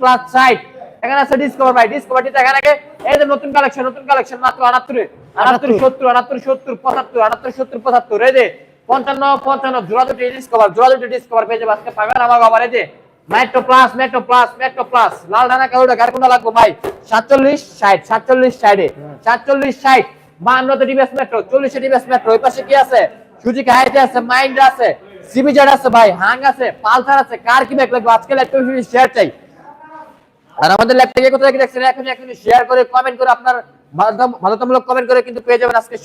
Plus site এখানে আছে discover ভাই ডিসকভারটি আগে এই যে নতুন কালেকশন নতুন কালেকশন মাত্র আটাত্তরে। আটাত্তর সত্তর আটাত্তর সত্তর পঁচাত্তর আটাত্তর সত্তর পঁচাত্তর। এই যে পঞ্চান্ন পঞ্চান্ন জোড়া দুটি ডিসকভার জোড়া দুটি ডিসকভার পেয়ে যাবে আজকে পাবেন আমার আবার এই যে Metro Plus Metro Plus Metro Plus লাল ডানা কাউটা গার কোনটা লাগবে ভাই? সাতচল্লিশ ষাট সাতচল্লিশ ষাটে সাতচল্লিশ ষাট বাহান্নতে ডিবেস মেট্রো চল্লিশে ডিবেস মেট্রো ওই পাশে কি আছে? সুজিকা হাইটে আছে মাইন্ড আছে সিবিজেড আছে ভাই হাং আছে পালসার আছে। কার কি ব্যাগ লাগবে? আজকে ল্যাপটপ শেয়ার চাই। আর আমাদের ল্যাপটপে কোথায় কি দেখছেন এখন এখন শেয়ার করে কমেন্ট করে আপনার বাধ্যতা- বাধ্যতামূলক কমেন্ট করে কিন্তু পেয়ে যাবেন আজকে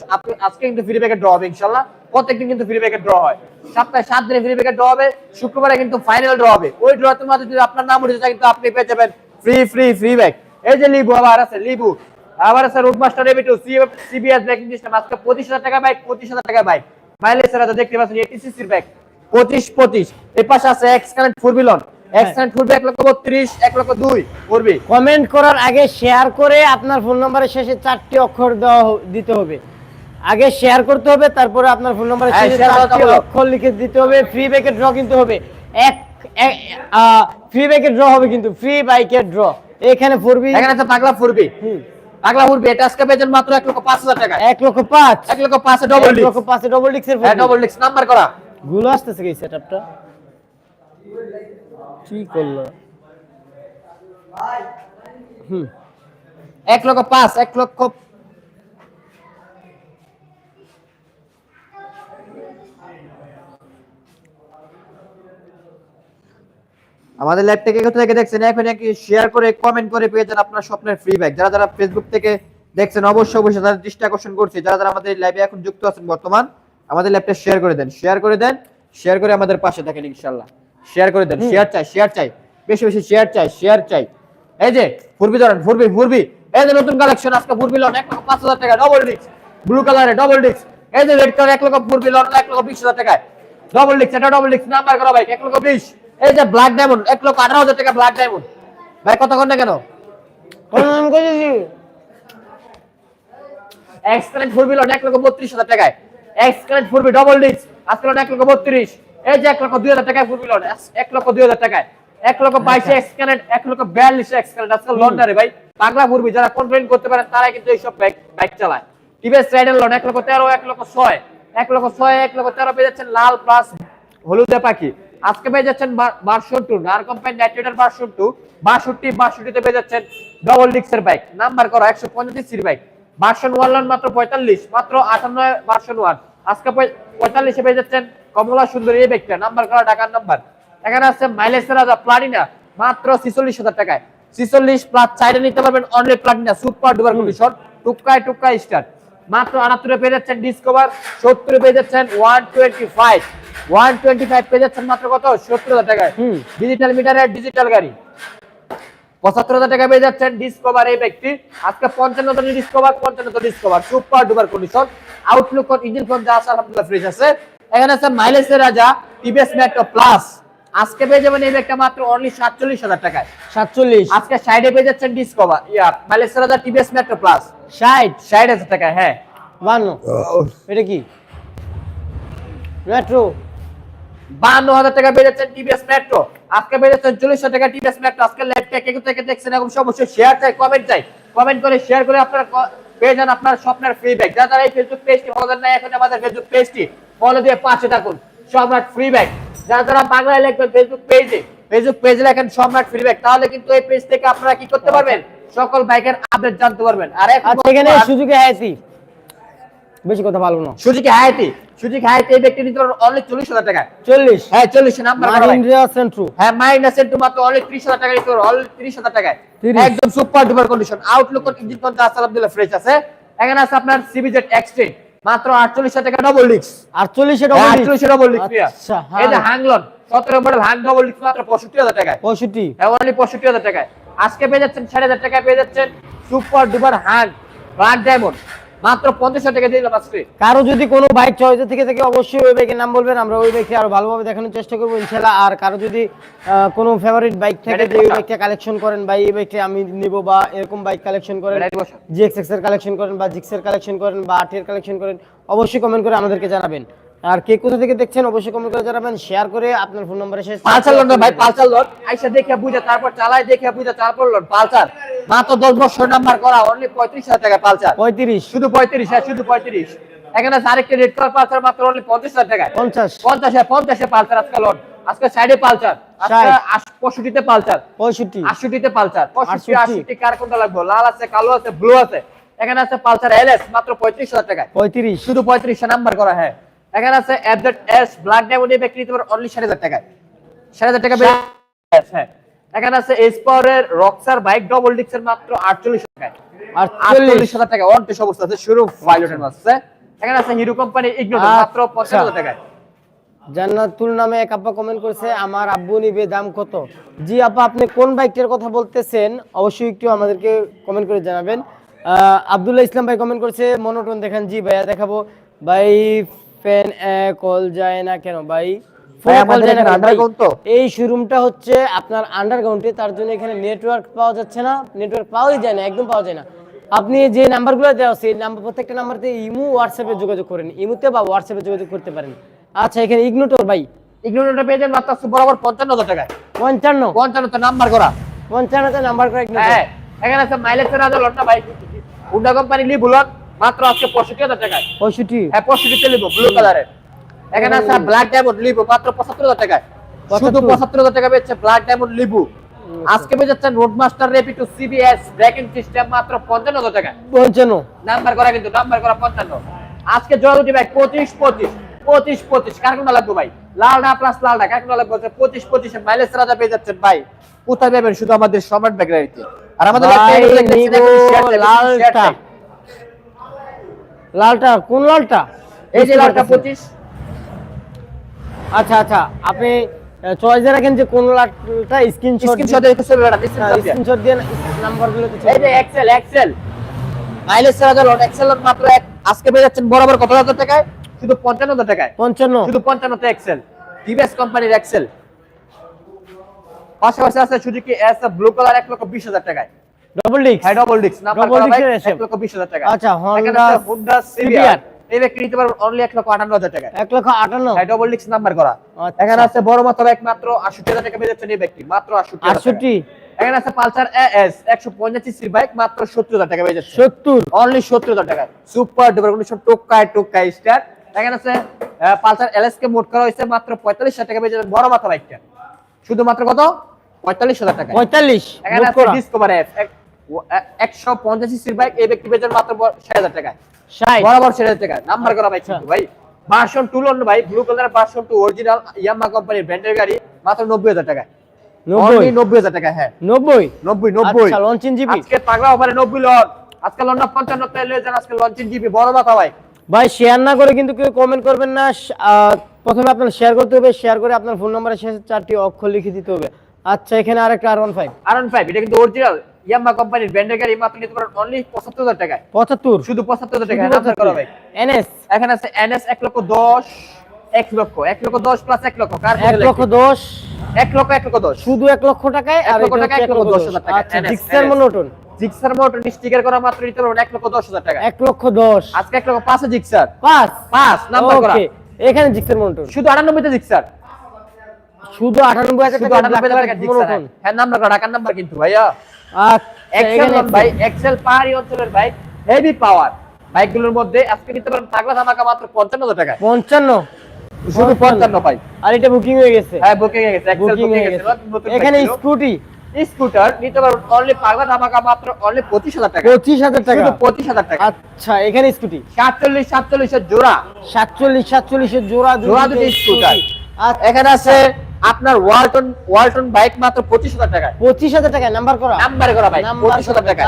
আজকে কিন্তু ফ্রি প্যাকেট ড্র হবে ইনশাআল্লাহ। প্রত্যেকদিন কিন্তু ফ্রি প্যাকেট ড্র হয়। সপ্তাহে সাত দিনে ফ্রি প্যাকেট ড্র হবে, শুক্রবারে কিন্তু ফাইনাল ড্র হবে। ওই ড্রতে মধ্যে যদি আপনার নাম উঠে যায় কিন্তু আপনি পেয়ে যাবেন ফ্রি ফ্রি ফ্রি ব্যাগ এই যে লিবু, আবার আছে, লিবু। আবার আছে রুট মাস্টার এবি সিবিএস ব্যাগ সিস্টেম আজকে পঁচিশ হাজার টাকা বাইক পঁচিশ হাজার টাকা বাইক মাইলেজ দেখতে পাচ্ছেন এটিসিসির ব্যাগ পঁচিশ পঁচিশ। এই পাশে আছে এক্স কারেন্ট ফোর বিলন কারেন্ট ফোর এক লক্ষ বত্রিশ এক লক্ষ দুই করবি কমেন্ট করার আগে শেয়ার করে আপনার ফোন নাম্বারের শেষে চারটি অক্ষর দেওয়া দিতে হবে। আগে শেয়ার করতে হবে তারপরে আপনার ফোন নাম্বারের হ্যাঁ, শেষে চারটি অক্ষর লিখে দিতে হবে ফ্রি ব্যাকের ড্র কিন্তু হবে। এক ফ্রি ব্যাকের ড্র হবে কিন্তু ফ্রি বাইকের ড্র এখানে ফোরবি এখানে আছে পাগলা ফুরবি পাগলা ফুরবি এটা আজকে পেয়েছেন মাত্র এক লক্ষ পাঁচ হাজার টাকা। এক লক্ষ পাঁচ। এক লক্ষ পাঁচে ডবল এক লক্ষ পাঁচে ডবল ডিক্সের ডবল ডিক্স নাম্বার করা। গুলো আসতেছে কি সেটআপটা আমাদের ল্যাব থেকে কোথা থেকে দেখছেন? এখন নাকি শেয়ার করে কমেন্ট করে পেয়ে যান আপনার স্বপ্নের ফ্রি ব্যাগ যারা যারা ফেসবুক থেকে দেখছেন, অবশ্যই অবশ্যই তাদের দৃষ্টি আকর্ষণ করছি। যারা যারা আমাদের লাইভে এখন যুক্ত আছেন বর্তমান, আমাদের ল্যাবটা শেয়ার করে দেন। শেয়ার করে দেন শেয়ার করে আমাদের পাশে থাকেন ইনশাল্লাহ শেয়ার করে দেন শেয়ার চাই শেয়ার চাই বেশি বেশি শেয়ার চাই শেয়ার চাই। এই যে ফুরবি ধরেন ফুরবি ফুরবি। এই যে নতুন কালেকশন আজকে ফুরবি লন এক লক্ষ পাঁচ হাজার টাকা ডবল ডিস্ক ব্লু কালারে ডবল ডিস্ক এই যে রেড কালার এক লক্ষ ফুরবি লন এক লক্ষ বিশ হাজার টাকায়। ডবল ডিস্ক এটা ডবল ডিস্ক নাম্বার করা ভাই এক লক্ষ বিশ। এই যে ব্ল্যাক ডায়মন্ড এক লক্ষ আঠারো হাজার টাকা ব্ল্যাক ডায়মন্ড ভাই কত ঘণ্টা কেন? কোন নাম করেছি এক্সকারেন্ট ফুরবি লন এক লক্ষ বত্রিশ হাজার টাকায়। এক্সকারেন্ট ফুরবি ডবল ডিস্ক আজকে লন এক লক্ষ বত্রিশ। এই যে এক লক্ষ দুই হাজার টাকায় ফুরবি লন এক লক্ষ দুই হাজার টাকায়। এক লক্ষ বাইশে এক্সকারেন্ট এক লক্ষ বিয়াল্লিশে এক্সকারেন্ট আজকে লন্ডনে ভাই। পাগলা ফুরবি যারা করতে পারে তারাই কিন্তু এইসব বাইক বাইক চালায়। টিভিএস রাইডার লন এক লক্ষ তেরো এক লক্ষ ছয়। এক লক্ষ ছয় এক লক্ষ তেরো পেয়ে যাচ্ছেন লাল প্লাস হলুদে পাখি। আজকে পেয়ে যাচ্ছেন ভার্সন টু নার কোম্পানি নাইট্রেটার টু বাষট্টি বাষট্টিতে পেয়ে যাচ্ছেন ডবল ডিক্সের বাইক নাম্বার করা একশো পঁয়ত্রিশ সির বাইক ভার্সন ওয়ান মাত্র পঁয়তাল্লিশ মাত্র আটান্ন ভার্সন ওয়ান আজকে পঁয়তাল্লিশে পেয়ে যাচ্ছেন কমলা সুন্দর এই বাইকটা নাম্বার করা ঢাকার নাম্বার। এখানে আছে মাইলেজ রাজা প্লাটিনা মাত্র ছিচল্লিশ হাজার টাকায়। ছিচল্লিশ প্লাস চাইলে নিতে পারবেন only Platina super duper condition টুকায় টুকায় স্টার্ট মাত্র আটাত্তরে পেয়ে যাচ্ছেন ডিসকভার সত্তরে পেয়ে যাচ্ছেন one twenty five one twenty five পেয়ে যাচ্ছেন মাত্র কত? সত্তর হাজার টাকায়। ডিজিটাল মিটারের ডিজিটাল গাড়ি। পঁচাত্তর হাজার টাকা পেয়ে যাচ্ছেন ডিসকভার এই ব্যক্তি। আজকে পঞ্চান্ন টনের ডিসকভার পঞ্চান্ন ton Discover super duper condition outlook engine phone যা আছে আলহামদুলিল্লাহ ফ্রেশ আছে। এখানে আছে মাইলেজের রাজা টিভিএস মেট্রো প্লাস আজকে পেয়ে যাবেন এই ব্যাগটা মাত্র অনলি সাতচল্লিশ হাজার টাকায়। সাতচল্লিশ। আজকে সাইডে পেয়ে যাচ্ছেন ডিসকভার ইয়া মাইলেজের রাজা টিভিএস মেট্রো প্লাস ষাট। ষাট হাজার টাকায় হ্যাঁ। বান্ন। এটা কি? মেট্রো বান্ন হাজার টাকা পেয়ে টিভিএস মেট্রো আজকে পেয়ে যাচ্ছেন টাকা টিভিএস মেট্রো আজকে ল্যাপটপ কে থেকে দেখছেন এবং অবশ্যই শেয়ার চাই কমেন্ট চাই। কমেন্ট করে শেয়ার করে আপনারা পেয়ে যান আপনার স্বপ্নের ফ্রি ব্যাগ যারা যারা এই ফেসবুক পেজটি ফলো দেন এখন আমাদের ফেসবুক পেজটি ফলো দিয়ে পাশে থাকুন। সম্রাট ফ্রি যারা যারা বাংলায় লিখবেন ফেসবুক পেজে ফেসবুক পেজে লেখেন সম্রাট ফ্রি ব্যাগ তাহলে কিন্তু এই পেজ থেকে আপনারা কি করতে পারবেন? সকল বাইকের আপডেট জানতে পারবেন। আর এখন আচ্ছা সুযোগে বেশি কথা ভালো না। সুজুকি হায়াতি? সুজুকি হায়াতি? এই ব্যক্তি নিতে অনলি চল্লিশ হাজার টাকা। চল্লিশ? হ্যাঁ চল্লিশ নাম্বার মাহিন্দ্রা সেন্ট্রু হ্যাঁ মাইনাস এন্টু মাত্র অনলি 30000 টাকা নিতে অনলি 30000 টাকায়। 30 একদম super duper condition outlook engine কোন আছে আলহামদুলিল্লাহ ফ্রেশ আছে। এখানে আছে আপনার সিবিজেড এক্সট্রেন মাত্র 48000 টাকা ডাবল ডিক্স আটচল্লিশে হ্যাঁ, ডবল 48 ডাবল ডিক্স আচ্ছা এই যে হ্যাংলন 17 মডেল হ্যাং ডাবল ডিক্স মাত্র 65000 টাকায়। পঁয়ষট্টি। হ্যাঁ অনলি 65000 টাকায়। আজকে পেয়ে যাচ্ছেন 6000 টাকায় পেয়ে যাচ্ছেন সুপার ডুপার হ্যাং ব্ল্যাক ডায়মন্ড মাত্র 50000 টাকা আজকে। কারও যদি কোনো বাইক চয়েসে থেকে থাকে অবশ্যই ওই বাইকের নাম বলবেন আমরা ওই বাইককে আরও ভালোভাবে দেখানোর চেষ্টা করব ইনশাল্লাহ আর কারও যদি কোনো ফেভারিট বাইক থাকে যে এই বাইকটা কালেকশন করেন বা এই বাইকটা আমি নিব বা এরকম বাইক কালেকশন করেন জিএক্সএক্স এর কালেকশন করেন বা জিক্স এর কালেকশন করেন বা আটের কালেকশন করেন অবশ্যই কমেন্ট করে আমাদেরকে জানাবেন। আর কে কোথা থেকে দেখছেন অবশ্যই কমেন্ট করে জানাবেন শেয়ার করে আপনার ফোন নম্বরে শেষ পালসার ভাই পালসার আইসা দেখে বুঝে তারপর চালাই দেখে বুঝে তারপর লোন পালসার। মাত্র দশ বছর নাম্বার করা অনলি পঁয়ত্রিশ হাজার টাকা পালসার। পঁয়ত্রিশ। শুধু পঁয়ত্রিশ হ্যাঁ শুধু পঁয়ত্রিশ। এখানে আরেকটি রেড কালার পালসার মাত্র অনলি পঞ্চাশ হাজার টাকায়। পঞ্চাশ। পঞ্চাশে পঞ্চাশে পালসার আজকে লোন আজকে সাইডে পালসার। পঁয়ষট্টিতে পালসার। পঁয়ষট্টি। আটষট্টিতে পালসার। পঁয়ষট্টি আটষট্টি। কার কোনটা লাগবে? লাল আছে কালো আছে ব্লু আছে। এখানে আছে পালসার এলএস মাত্র পঁয়ত্রিশ হাজার টাকায়। পঁয়ত্রিশ। শুধু পঁয়ত্রিশে নাম্বার করা হ্যাঁ। এখানে আছে অ্যাপডেট এস ব্ল্যাক ডায়মন্ড বিক্রি তোমার অনলি ষাট হাজার টাকায়। ষাট হাজার টাকা হ্যাঁ। এখানে আছে এস পাওয়ারের রক্সার বাইক ডবল ডিক্সের মাত্র আটচল্লিশ টাকায় আটচল্লিশ। আটচল্লিশ হাজার টাকা অন টেস্ট অবস্থা আছে শুরু পাইলটের আছে। এখানে আছে হিরো কোম্পানি ইগনোর মাত্র টাকায়। জান্নাতুল নামে এক আপা কমেন্ট করছে আমার আব্বু নিবে দাম কত? জি আপা আপনি কোন বাইকটার কথা বলতেছেন অবশ্যই একটু আমাদেরকে কমেন্ট করে জানাবেন। আহ, আব্দুল্লাহ ইসলাম ভাই কমেন্ট করছে মনোটন দেখান জি ভাইয়া দেখাবো। ভাই ফ্যান কল যায় না কেন ভাই? এই শোরুমটা হচ্ছে আপনার আন্ডারগ্রাউন্ডে তার জন্য এখানে নেটওয়ার্ক পাওয়া যাচ্ছে না নেটওয়ার্ক পাওয়াই যায় না একদম পাওয়া যায় না। আপনি যে নাম্বারগুলো দেওয়া আছে নাম্বার প্রত্যেকটা নাম্বারতে ইমু হোয়াটসঅ্যাপে যোগাযোগ করেন ইমুতে বা হোয়াটসঅ্যাপে যোগাযোগ করতে পারেন। আচ্ছা এখানে ইগনোটর ভাই। পেয়ে যান মাত্র বরাবর পঞ্চান্ন হাজার টাকায়। পঞ্চান্ন। পঞ্চান্নতে নাম্বার করা। পঞ্চান্নতে নাম্বার করে হ্যাঁ এখানে আছে মাইলেজ হাজার লটটা ভাই? হুন্ডা কোম্পানি লি মাত্র আজকে পঁয়ষট্টি হাজার টাকায়। পঁয়ষট্টি। হ্যাঁ পঁয়ষট্টিতে লিবো ব্লু কালারের এখানে আছে ব্ল্যাক ডায়মন্ড লিবু মাত্র পঁচাত্তর হাজার টাকায়। শুধু 75 পঁচাত্তর হাজার টাকা পেয়েছে ব্ল্যাক ডায়মন্ড লিবু আজকে পেয়ে যাচ্ছেন রোড মাস্টার রেপিটু সিবিএস ব্রেকিং সিস্টেম মাত্র পঞ্চান্ন হাজার টাকা পঞ্চান্ন। নাম্বার করা কিন্তু নাম্বার করা পঞ্চান্ন। আজকে জয়গুটি ভাই পঁচিশ পঁচিশ পঁচিশ পঁচিশ। কার কোনটা লাগবে ভাই? লালডা প্লাস লালডা কার কোনটা লাগবে পঁচিশ পঁচিশে মাইলেজ রাজা পেয়ে যাচ্ছেন ভাই। কোথায় পাবেন? শুধু আমাদের সম্রাট ব্যাগরাইতে আর আমাদের লালটা। লালটা কোন লালটা? এই যে লালটা। পঁচিশ। আচ্ছা আচ্ছা আপনি চয়েসে রাখেন যে কোন লালটা স্ক্রিনশট স্ক্রিনশট দিয়ে ছবি বেড়া স্ক্রিনশট দিয়ে। নাম্বারগুলো এই যে এক্সেল এক্সেল মাইলেজ রাজা লোন এক্সেল লোন মাত্র এক আজকে পেয়ে যাচ্ছেন বরাবর কত হাজার টাকায়? শুধু পঞ্চান্ন হাজার টাকায়। পঞ্চান্ন। শুধু পঞ্চান্নতে এক্সেল টিভিএস কোম্পানির এক্সেল পাশাপাশি আছে সুজুকি এস ব্লু কালার এক লক্ষ বিশ হাজার টাকায়। ডবল ডিক্স হ্যাঁ ডবল ডিক্স নাম্বার এক লক্ষ বিশ হাজার টাকা আচ্ছা, Honda CBR CBR এই ব্যক্তি নিতে পারবেন অনলি এক লক্ষ আটান্ন হাজার টাকায়। এক লক্ষ আটান্ন? হ্যাঁ ডবল ডিক্স নাম্বার করা। আচ্ছা। এখানে আছে বড় মাত্র এক মাত্র আটষট্টি হাজার টাকা পেয়ে যাচ্ছেন এই ব্যক্তি মাত্র আটষট্টি আটষট্টি এখানে আছে পালসার এস একশো পঞ্চাশ সিসির বাইক মাত্র সত্তর হাজার টাকা পেয়ে যাচ্ছে সত্তর? অনলি সত্তর হাজার টাকা সুপার ডুপার কন্ডিশন টোকায় টোকায় স্টার এখানে আছে পালসার এলএস কে মোট করা হয়েছে মাত্র পঁয়তাল্লিশ হাজার টাকা পেয়ে যাবেন বড় মাথা বাইকটা। শুধুমাত্র কত? পঁয়তাল্লিশ হাজার টাকা পঁয়তাল্লিশ এখানে আছে ডিসকভার এফ একশো পঞ্চাশ সিসির বাইক এই ব্যক্তি পেয়ে মাত্র ষাট হাজার বরাবর ষাট হাজার টাকা নাম্বার করা আচ্ছা। ভাই। ভার্সন টু লোন ভাই blue colour version two original Yamaha কোম্পানির ব্র্যান্ডের গাড়ি মাত্র নব্বই হাজার হ্যাঁ। আচ্ছা ভাই। ভাই শেয়ার না করে কিন্তু কেউ কমেন্ট করবেন না। প্রথমে আপনার শেয়ার করতে হবে শেয়ার করে আপনার ফোন নাম্বারের শেষে চারটি অক্ষর লিখে দিতে হবে। আচ্ছা এখানে আরেকটা R one five R five এটা কিন্তু অরিজিনাল ইয়ামা কোম্পানির ব্র্যান্ডের গাড়ি মাত্র নিতে পারেন অনলি পঁচাত্তর হাজার টাকায় পঁচাত্তর শুধু পঁচাত্তর হাজার টাকা নাম্বার করা ভাই এনএস এখানে আছে এনএস এক লক্ষ দশ এক লক্ষ এক লক্ষ দশ প্লাস এক লক্ষ কার এক লক্ষ দশ এক লক্ষ এক লক্ষ দশ শুধু এক লক্ষ টাকায় আর লক্ষ এটা টাকা, হচ্ছে এক লক্ষ দশ হাজার টাকা। আচ্ছা NS, Gixxer NS monotone Gixxer motor sticker করা মাত্র নিতে পারবেন এক লক্ষ দশ হাজার টাকা এক লক্ষ দশ আজকে এক লক্ষ পাঁচে জিক্সার পাঁচ পাঁচ নাম্বার করা এখানে জিক্সার মনোটন শুধু আটানব্বইতে জিক্সার শুধু আটানব্বই হাজার শুধু টাকা আটানব্বই হাজার টাকা জিক্সার মনোটন হ্যাঁ নাম্বার করা ঢাকার নাম্বার কিন্তু ভাইয়া আচ্ছা এক্সেল ভাই এক্সেল পাহাড়ি অঞ্চলের বাইক হেভি পাওয়ার বাইকগুলোর মধ্যে আজকে নিতে পারেন পাগলা ধামাকা মাত্র পঞ্চান্ন হাজার পঞ্চান্ন। শুধু পঞ্চান্ন। পাই আর এটা বুকিং হয়ে গেছে। হ্যাঁ বুকিং হয়ে গেছে বুকিং বুকিং হয়ে হয়ে গেছে গেছে। এখানে স্কুটি স্কুটার নিতে পারবেন অনলি পাগলা ধামাকা মাত্র অনলি পঁচিশ হাজার টাকা। পঁচিশ হাজার টাকা। পঁচিশ হাজার টাকা। আচ্ছা এখানে স্কুটি সাতচল্লিশ সাতচল্লিশের জোড়া। সাতচল্লিশ সাতচল্লিশের জোড়া জোড়া দুটি স্কুটার আচ্ছা। এখানে আছে আপনার ওয়ালটন ওয়ালটন বাইক মাত্র পঁচিশ হাজার টাকায়। পঁচিশ হাজার টাকা নাম্বার করা। নাম্বার করা নাম্বার পঁচিশ হাজার টাকা।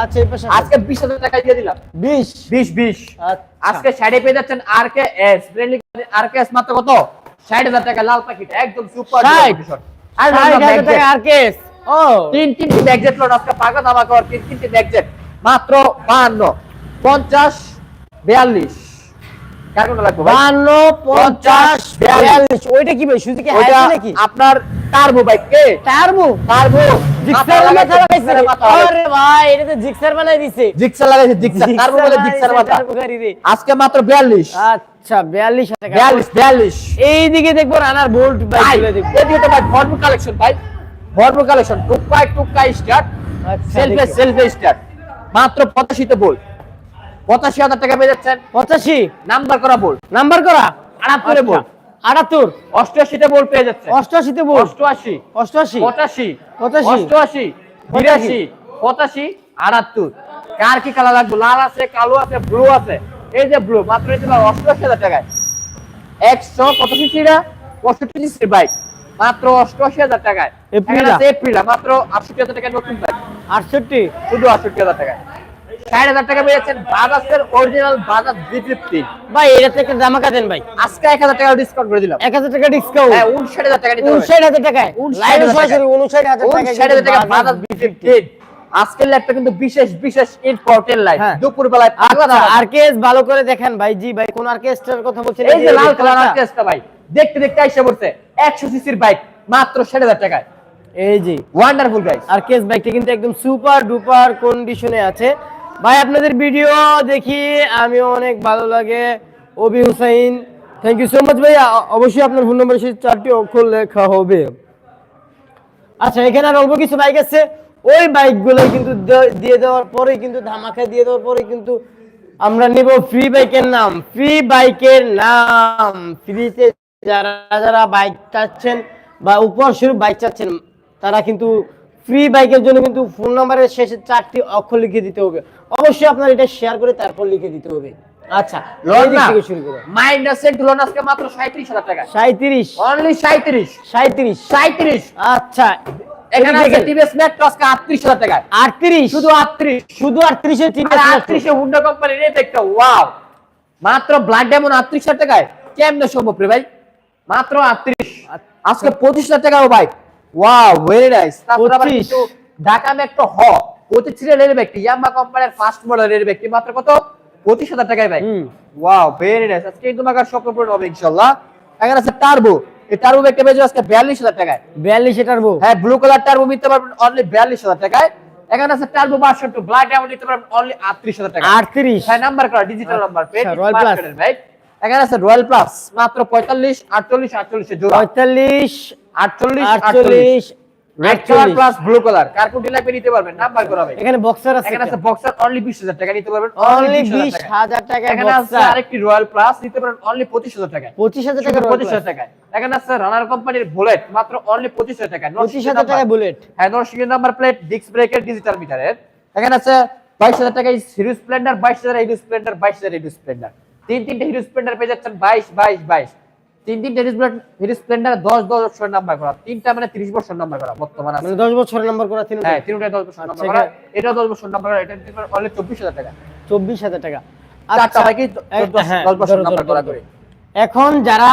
আজকে বিশ হাজার টাকা দিয়ে দিলাম। বিশ বিশ বিশ। আচ্ছা। আজকে সাইডে পেয়ে যাচ্ছেন আর কে এস আর কে এস মাত্র কত? ষাট হাজার টাকা লাল প্যাকেট একদম সুপার আর টাকা আর কেস ও। তিন তিনটি ব্যাগজেট লোড আজকে পাকা দামা কর তিন তিনটি ব্যাগজেট মাত্র বাহান্ন। পঞ্চাশ বিয়াল্লিশ। ওইটা কি ভাই সুজুকি হায়ার নাকি? আপনার টার্বো বাইক কে? টার্বো টার্বো জিক্সার লাগাইছে আরে ভাই এটা তো জিক্সার বানাই দিছে। জিক্সার লাগাইছে জিক্সার টার্বো বলে জিক্সার মাথা। টার্বো গাড়ি রে। আজকে মাত্র 42 আচ্ছা বিয়াল্লিশ টাকা। 42 42 এইদিকে দেখব রানার বোল্ট বাইকগুলো দেখব। এদিকে তো ভাই ভরপুর কালেকশন ভাই। ভরপুর কালেকশন টুকাই টুকাই স্টার্ট সেলফে সেলফে স্টার্ট মাত্র 85 তে বল 85000 টাকা পেয়ে যাচ্ছেন। পঁচাশি? নাম্বার করা বল। নাম্বার করা? আটাত্তরে বল। আটাত্তর? 88 তে বল পেয়ে যাচ্ছেন অষ্টআশিতে বল? 88 অষ্টআশি? পঁচাশি। পঁচাশি। অষ্টআশি। বিরাশি। পঁচাশি? আটাত্তর। কার কি কালার লাগবে? লাল আছে কালো আছে ব্লু আছে। এই যে ব্লু মাত্র অষ্টআশি হাজার টাকায়। একশো কত সিসিরা পঁয়ষট্টি সিসির বাইক মাত্র অষ্টআশি হাজার টাকায়। এপ্রিলা। এখানে মাত্র আটষট্টি হাজার টাকায় নতুন বাইক আটষট্টি? শুধু আটষট্টি হাজার টাকায়। ষাট হাজার টাকা পেয়েছেন বাজাজের অরিজিনাল বাজাজ বি ফিফটি ভাই এটাতে একটা জামাকা দেন ভাই। আজকে এক হাজার টাকা ডিসকাউন্ট করে দিলাম। এক হাজার টাকা ডিসকাউন্ট হ্যাঁ উনষাট হাজার টাকা উনষাট হাজার টাকায়? উনষাট হাজার টাকা। উনষাট হাজার টাকা ষাট হাজার টাকা বাজাজ বি ফিফটি আজকের লাইভটা কিন্তু বিশেষ বিশেষ ইম্পর্টেন্ট লাইভ হ্যাঁ। দুপুর বেলায় পাগলা আচ্ছা। আরকেএস ভালো করে দেখেন ভাই। জি ভাই কোন আরকেএসটার কথা বলছেন? এই যে লাল কালার ভাই দেখতে দেখতে আইসা পড়ছে। একশো সিসির বাইক মাত্র ষাট হাজার টাকায়। এই যে। ওয়ান্ডারফুল গাইস আরকেএস বাইকটা কিন্তু একদম সুপার ডুপার কন্ডিশনে আছে। ভাই, আপনাদের ভিডিও দেখি, আমিও অনেক ভালো লাগে। Obi Hussain thank you so much ভাই অবশ্যই আপনার ফোন নম্বরে সেই চারটি অক্ষর লেখা হবে। আচ্ছা এখানে আর অল্প কিছু বাইক আছে। ওই বাইকগুলো কিন্তু দিয়ে দেওয়ার পরে কিন্তু ধামাকা দিয়ে দেওয়ার পরে কিন্তু আমরা নিব ফ্রি বাইকের নাম। ফ্রি বাইকের নাম। ফ্রিতে যারা যারা বাইক চাচ্ছেন বা উপহার স্বরূপ বাইক চাচ্ছেন, তারা কিন্তু ফ্রি বাইকের জন্য কিন্তু ফোন নাম্বারের শেষে চারটি অক্ষর লিখে দিতে হবে। অবশ্যই আপনার এটা শেয়ার করে তারপর লিখে দিতে হবে। আচ্ছা এই থেকে শুরু করো। মাইন্ডার লোন আজকে মাত্র হাজার টাকা। সাঁত্রিশ অনলি সাঁত্রিশ সাঁত্রিশ সাঁত্রিশ আচ্ছা এখানে আছে টিভিএস মেট্রো আজকে আটত্রিশ হাজার টাকায় আটত্রিশ। শুধু আটত্রিশ। শুধু আটত্রিশের আর টিভিএস আটত্রিশে হুন্ডা কোম্পানির রেট একটা ওয়াও মাত্র ব্ল্যাক ডায়মন্ড আটত্রিশ হাজার টাকায়। কেমনে সম্ভব রে ভাই? মাত্র আটত্রিশ। আজকে পঁচিশ হাজার টাকা ও ভাই। ওয়াও ভেরি নাইস তারপর আবার 25 ঢাকা মেট্রো হ রেলের ব্যক্তি ইয়াম্মা কোম্পানির ফার্স্ট মডেলের ব্যক্তি মাত্র কত? পঁচিশ হাজার টাকায় হুম। ওয়াও ভেরি নাইস আজকে তোমার স্বপ্ন পূরণ হবে ইনশাল্লাহ এখানে আছে টার্বো এই টার্বো একটা বেজে আজকে বিয়াল্লিশ হাজার টাকায়। বিয়াল্লিশ এটার বউ হ্যাঁ ব্লু কালার টার্বো নিতে পারবেন অনলি বিয়াল্লিশ হাজার টাকায়। এখানে আছে টার্বো বাসন টু ব্ল্যাক ডায়মন্ড নিতে পারবেন অনলি আটত্রিশ হাজার টাকা আটত্রিশ। হ্যাঁ নাম্বার করা ডিজিটাল নাম্বার Royal Plus। ভাই এখানে আছে রয়্যাল প্লাস মাত্র পঁয়তাল্লিশ আটচল্লিশ আটচল্লিশ জোড়া। পঁয়তাল্লিশ আটচল্লিশ। আটচল্লিশ red colour plus blue colour কার্কুটি লাগবে নিতে পারবেন? নাম্বার করা এখানে বক্সার আছে এখানে আছে বক্সার অনলি বিশ হাজার টাকা নিতে পারবেন। অনলি 20,000 টাকা। এখানে আছে আরেকটি রয়্যাল প্লাস নিতে পারেন অনলি পঁচিশ হাজার টাকা পঁচিশ হাজার টাকা পঁচিশ হাজার এখানে আছে রানার কোম্পানির বুলেট মাত্র অনলি টাকা টাকা বুলেট হ্যাঁ নাম্বার প্লেট ডিস্ক ব্রেকের ডিজিটাল মিটারের এখানে আছে বাইশ হাজার টাকা হিরো স্প্লেন্ডার বাইশ হাজার হিরো স্প্লেন্ডার বাইশ হাজার হিরো স্প্লেন্ডার। তিন তিনটে হিরো স্প্লেন্ডার পেয়ে যাচ্ছেন বাইশ বাইশ বাইশ। তিন তিনটে হিরো স্প্লেন্ডার দশ দশ নাম্বার করা। তিনটা মানে ত্রিশ বছর নাম্বার করা বর্তমান মানে দশ বছরের নাম্বার করা তিন হ্যাঁ তিনটায় দশ বছর নাম্বার আচ্ছা, করা। এটা দশ বছর নাম্বার করা এটা অনলি চব্বিশ হাজার টাকা। চব্বিশ হাজার টাকা। চারটা আচ্ছা, বাইকে দশ হ্যাঁ, বছর নাম্বার করা করে। এখন যারা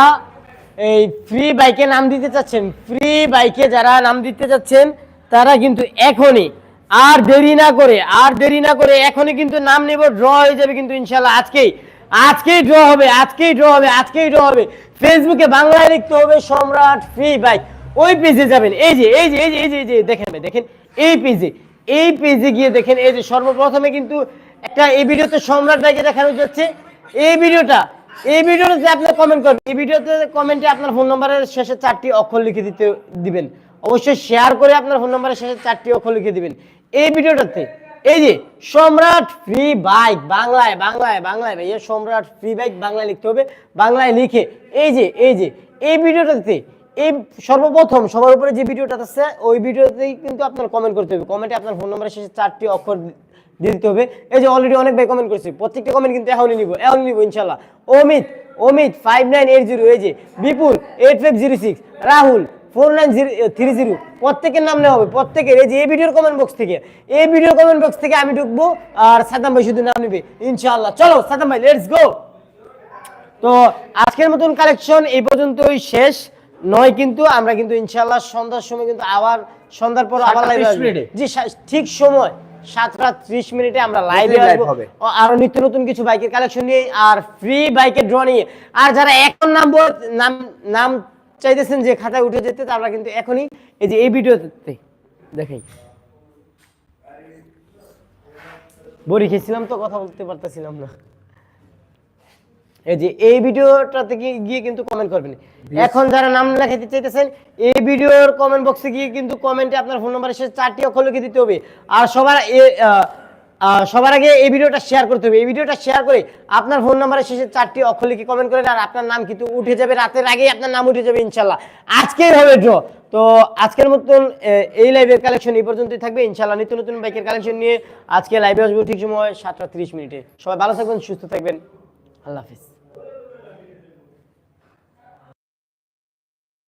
এই ফ্রি বাইকে নাম দিতে চাচ্ছেন ফ্রি বাইকে যারা নাম দিতে চাচ্ছেন তারা কিন্তু এখনই আর দেরি না করে আর দেরি না করে এখনই কিন্তু নাম নেব ড্র হয়ে যাবে কিন্তু ইনশাল্লাহ আজকেই। আজকেই ড্র হবে, আজকেই ড্র হবে, আজকেই ড্র হবে। ফেসবুকে বাংলায় লিখতে হবে, সম্রাট ফ্রি বাইক ওই পেজে যাবেন। এই যে এই যে এই যে এই যে এই যে, দেখেন দেখেন, এই পেজে এই পেজে গিয়ে দেখেন, এই যে সর্বপ্রথমে কিন্তু একটা এই ভিডিওতে সম্রাট বাইকে দেখানো যাচ্ছে এই ভিডিওটা, এই ভিডিওতে আপনি কমেন্ট করবেন, এই ভিডিওতে কমেন্টে আপনার ফোন নম্বরের শেষে চারটি অক্ষর লিখে দিতে, দিবেন। অবশ্যই শেয়ার করে আপনার ফোন নম্বরের শেষে চারটি অক্ষর লিখে দিবেন। এই ভিডিওটাতে এই যে, সম্রাট ফ্রি বাইক বাংলায় বাংলায় বাংলায় ভাইয়া, সম্রাট ফ্রি বাইক বাংলায় লিখতে হবে, বাংলায় লিখে, এই যে এই যে, এই ভিডিওটাতে, এই সর্বপ্রথম সবার উপরে যে ভিডিওটা আছে, ওই ভিডিওতেই কিন্তু আপনার কমেন্ট করতে হবে। কমেন্টে আপনার ফোন নম্বরের শেষে চারটি অক্ষর দিয়ে দিতে হবে। এই যে অলরেডি অনেক ভাই কমেন্ট করছে, প্রত্যেকটা কমেন্ট কিন্তু এখনই নিব এখনই নিব, ইনশাল্লাহ। Amit Amit five nine eight zero এই যে, Bipul eight five zero six Rahul four nine zero three zero. প্রত্যেকের নাম নেওয়া হবে প্রত্যেকের। এই যে এই ভিডিওর কমেন্ট বক্স থেকে এই ভিডিওর কমেন্ট বক্স থেকে আমি ঢুকবো আর সাদাম ভাই শুধু নাম নেবে। ইনশাল্লাহ চলো সাদাম ভাই লেটস গো তো আজকের মতন কালেকশন এই পর্যন্তই শেষ। নয় কিন্তু আমরা কিন্তু ইনশাল্লাহ সন্ধ্যার সময় কিন্তু আবার সন্ধ্যার পর আবার লাইভ জি ঠিক সময় সাতটা ত্রিশ মিনিটে আমরা লাইভে আসব। আরও নিত্য নতুন কিছু বাইকের কালেকশন নিয়ে আর ফ্রি বাইকের ড্র নিয়ে। আর যারা এখন নাম নাম নাম চাইতেছেন যে খাতায় উঠে যেতে তারা কিন্তু এখনই এই যে এই ভিডিওতে দেখাই। বড়ি খেয়েছিলাম তো কথা বলতে পারতেছিলাম না। এই যে এই ভিডিওটাতে গিয়ে- কিন্তু কমেন্ট করবেন। এখন যারা নাম লেখাতে চাইতেছেন এই ভিডিওর কমেন্ট বক্সে গিয়ে কিন্তু কমেন্টে আপনার ফোন নাম্বার এসে চারটি অক্ষর লিখে দিতে হবে। আর সবার সবার আগে এই ভিডিওটা শেয়ার করতে হবে। এই ভিডিওটা শেয়ার করে আপনার ফোন নাম্বারের শেষে চারটি অক্ষর লিখে কমেন্ট করেন আর আপনার নাম কিন্তু উঠে যাবে রাতের আগেই আপনার নাম উঠে যাবে ইনশাল্লাহ আজকেই হবে ড্র তো আজকের মতন এই লাইভের কালেকশন এই পর্যন্তই থাকবে। ইনশাল্লাহ নিত্য নতুন বাইকের কালেকশন নিয়ে আজকে লাইভে আসব ঠিক সময় সাতটা তিরিশ মিনিটে। সবাই ভালো থাকবেন, সুস্থ থাকবেন। আল্লাহ হাফিজ।